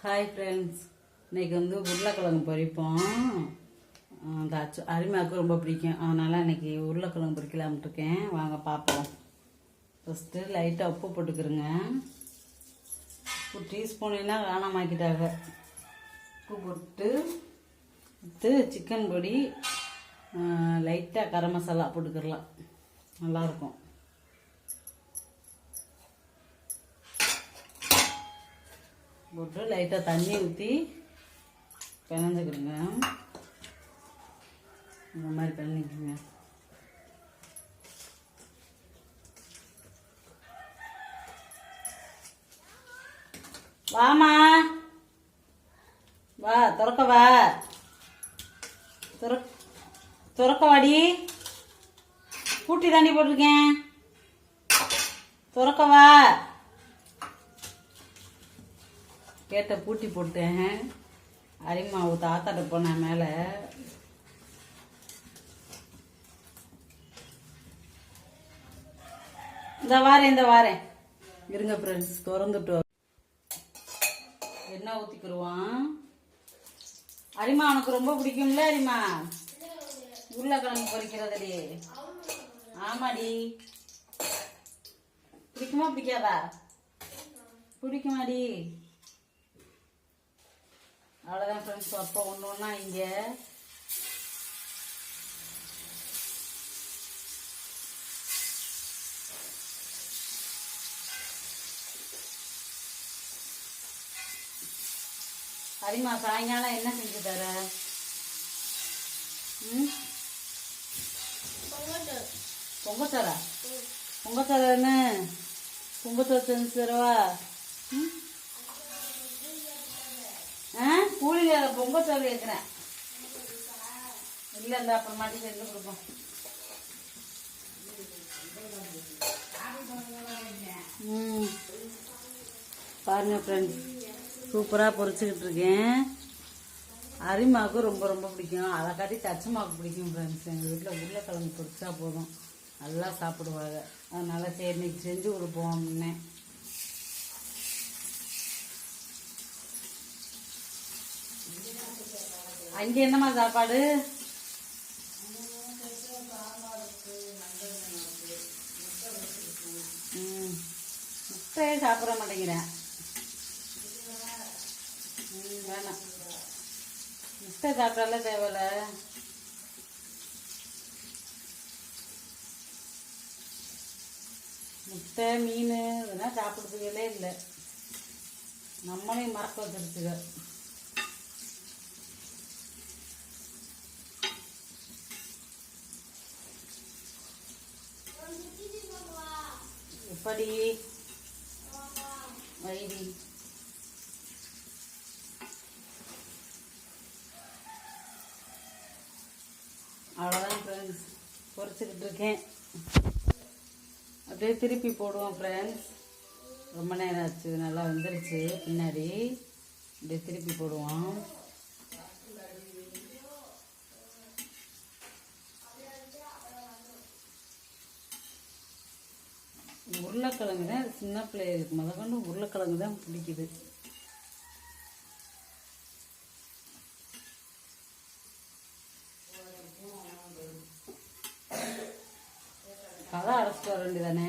Hi friends இன்னைக்கு வந்து உருளைக்கிழங்கு பொரிப்போம் அந்த அச்சு அரிமாவுக்கு ரொம்ப பிடிக்கும். அதனால் இன்னைக்கு உருளைக்கிழங்கு பொரிக்கலாம்னு இருக்கேன். வாங்க பார்ப்போம். ஃபஸ்ட்டு லைட்டாக உப்பு போட்டுக்கிறோங்க. ஒரு டீஸ்பூனா காணாமாக்கிட்டாங்க. உப்பு போட்டு விட்டு சிக்கன் பொடி லைட்டாக கரம் மசாலா போட்டுக்கிடலாம் நல்லாயிருக்கும். போட்டு லைட்டாக தண்ணி ஊற்றி பிணைஞ்சுக்கிடுங்க. இந்த மாதிரி பிணைக்குங்க வாமா வா திறக்க வா. துற துறக்க வாடி. பூட்டி தாண்டி போட்டிருக்கேன். துறக்க வா. கேட்டை பூட்டி போட்டேன். அரிமாவு தாத்தாட்ட போனேன் மேலே. இந்த வாரேன் இந்த வாரேன். இருங்க ஃப்ரெண்ட்ஸ் திறந்துட்டு. எண்ணெய் ஊற்றிக்கிடுவான் அரிமா உனக்கு ரொம்ப பிடிக்கும்ல அரிமா? உருளைக்கிழங்கு பொறிக்கிறதடி ஆமாடி. பிடிக்குமா பிடிக்காதா? பிடிக்குமாடி. அவ்வளோதான் ஃப்ரெண்ட்ஸ் அப்போ ஒன்று ஒன்றா இங்கே. அரிமா சாயங்காலம் என்ன செஞ்சு தர? பொங்கச்சோரா என்ன? பொங்கச்சோறு செஞ்சு தரவா ம்? ஆ? பொங்க பொங்கச்சோறு கேட்குறேன் இல்லை இந்த அப்புறமாட்டி செஞ்சு கொடுப்போம். பாருங்கள் பாருங்க ஃப்ரெண்ட்ஸ் சூப்பராக பொரிச்சுக்கிட்டு இருக்கேன். அரிமாவுக்கு ரொம்ப ரொம்ப பிடிக்கும். அதை காட்டி தச்சமாவுக்கு பிடிக்கும் ஃப்ரெண்ட்ஸ் எங்கள் வீட்டில் உருளைக்கிழங்கு பொறிச்சா போதும். நல்லா சாப்பிடுவாங்க. அதனால் சரி இன்னைக்கு செஞ்சு கொடுப்போம் அப்படின்னே. அங்கே என்னம்மா சாப்பாடு? முட்டையே சாப்பிட மாட்டேங்கிறேன். ம் வேணாம். முட்டை சாப்பிடல தேவையில்ல. முட்டை மீன் இதெல்லாம் சாப்பிட்றதுகளே இல்லை. நம்மளையும் மறக்க வச்சிருச்சுங்க எப்படி? வைடி அவ்வளோதான் ஃப்ரெண்ட்ஸ் பொரிச்சுக்கிட்டு இருக்கேன். அப்படியே திருப்பி போடுவோம் ஃப்ரெண்ட்ஸ் ரொம்ப நேரம் ஆச்சு. நல்லா வந்துருச்சு. பின்னாடி அப்படியே திருப்பி போடுவோம். உருளைக்கிழங்கு தான் சின்ன பிள்ளைகளுக்கு முத கொண்டு உருளைக்கிழங்கு தான் பிடிக்குது. அதான் அரைச்சிட்டு வர வேண்டியதானே?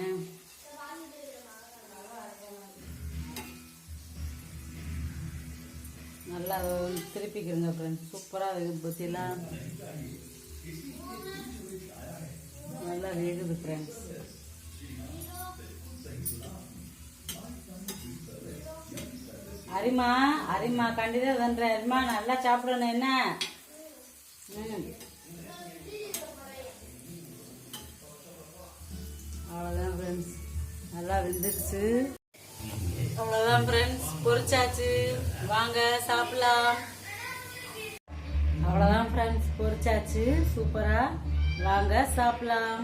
நல்லா திருப்பிக்கிறங்க ஃப்ரெண்ட்ஸ் சூப்பராக இருக்குது பற்றிலாம் நல்லா வேகுது ஃப்ரெண்ட்ஸ் அரிமா அரிமா கண்டிதா தன்ற அரிமா நல்லா சாப்பிடணும் என்ன? ம். அவ்வளோதான் ஃப்ரெண்ட்ஸ் நல்லா வெந்துருச்சு. அவ்வளோதான் ஃப்ரெண்ட்ஸ் பொரிச்சாச்சு. வாங்க சாப்பிடலாம். அவ்வளோதான் ஃப்ரெண்ட்ஸ் பொரிச்சாச்சு. சூப்பராக வாங்க சாப்பிடலாம்.